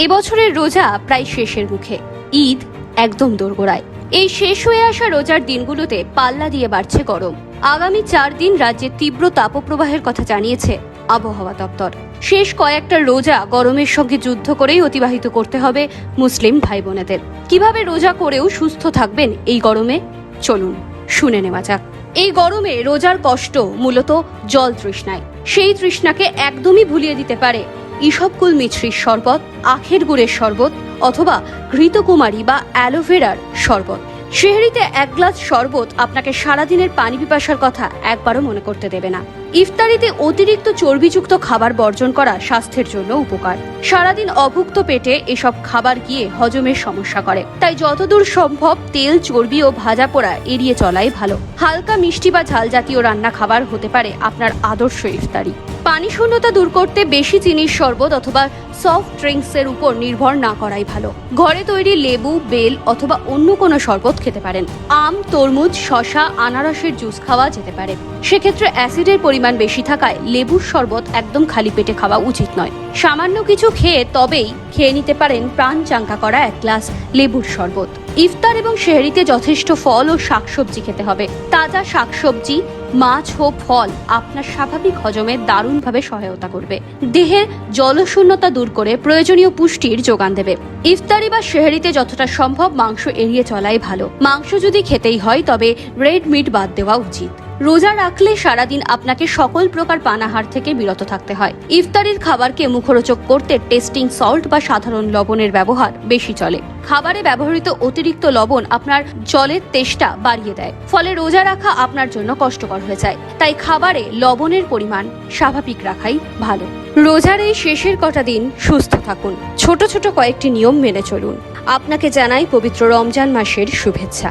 এবছরের রোজা প্রায় শেষের মুখে। ঈদ একদম দোরগোড়ায়। এই শেষ হয়ে আসা রোজার দিনগুলোতে পাল্লা দিয়ে বাড়ছে গরম। আগামী চার দিন রাজ্যে তীব্র তাপপ্রবাহের কথা জানিয়েছে আবহাওয়া দপ্তর। শেষ কয়েকটা রোজা গরমের সঙ্গে যুদ্ধ করেই অতিবাহিত করতে হবে মুসলিম ভাই বোনেদের কীভাবে রোজা করেও সুস্থ থাকবেন এই গরমে? চলুন শুনে নেওয়া যাক। এই গরমে রোজার কষ্ট মূলত জল তৃষ্ণায়। সেই তৃষ্ণাকে একদমই ভুলিয়ে দিতে পারে ইসবকুল মিছরির শরবত, আখের গুড়ের শরবত অথবা ঘৃতকুমারী বা অ্যালোভেরার শরবত। শেহরিতে এক গ্লাস শরবত আপনাকে সারাদিনের পানি পিপাসার কথা একবারও মনে করতে দেবে না। ইফতারিতে অতিরিক্ত চর্বিযুক্ত খাবার বর্জন করা স্বাস্থ্যের জন্য উপকার। সারাদিন অভুক্ত পেটে এসব খাবার গিয়ে হজমের সমস্যা করে। তাই যতদূর সম্ভব তেল, চর্বি ও ভাজা পোড়া এড়িয়ে চলাই ভালো। হালকা মিষ্টি বা ঝাল জাতীয় রান্না খাবার হতে পারে আপনার আদর্শ ইফতারি। পানি শূন্যতা দূর করতে বেশি চিনির শরবত অথবা সফট ড্রিঙ্কসের উপর নির্ভর না করাই ভালো। ঘরে তৈরি লেবু, বেল অথবা অন্য কোনো শরবত খেতে পারেন। আম, তরমুজ শশা আনারসের জুস খাওয়া যেতে পারে। সেক্ষেত্রে অ্যাসিডের পরিমাণ বেশি থাকায় লেবুর শরবত একদম খালি পেটে খাওয়া উচিত নয়। সামান্য কিছু খেয়ে তবেই খেয়ে নিতে পারেন প্রাণ চাঙ্কা করা এক গ্লাস লেবুর শরবত। ইফতার এবং শেহরিতে যথেষ্ট ফল ও শাকসবজি খেতে হবে। তাজা শাকসবজি মাছ ও ফল আপনার স্বাভাবিক হজমে দারুণভাবে সহায়তা করবে। দেহের জলশূন্যতা দূর করে প্রয়োজনীয় পুষ্টির যোগান দেবে। ইফতারি বা শেহরিতে যতটা সম্ভব মাংস এড়িয়ে চলাই ভালো। মাংস যদি খেতেই হয়, তবে রেড মিট বাদ দেওয়া উচিত। রোজা রাখলে সারাদিন আপনাকে সকল প্রকার পানাহার থেকে বিরত থাকতে হয়। ইফতারির খাবারকে মুখরোচক করতে টেস্টিং সল্ট বা সাধারণ লবণের ব্যবহার বেশি চলে। খাবারে ব্যবহৃত অতিরিক্ত লবণ আপনার জলের তেষ্টা বাড়িয়ে দেয়। ফলে রোজা রাখা আপনার জন্য কষ্টকর হয়ে যায়। তাই খাবারে লবণের পরিমাণ স্বাভাবিক রাখাই ভালো। রোজার এই শেষের কটা দিন সুস্থ থাকুন। ছোট ছোট কয়েকটি নিয়ম মেনে চলুন। আপনাকে জানাই পবিত্র রমজান মাসের শুভেচ্ছা।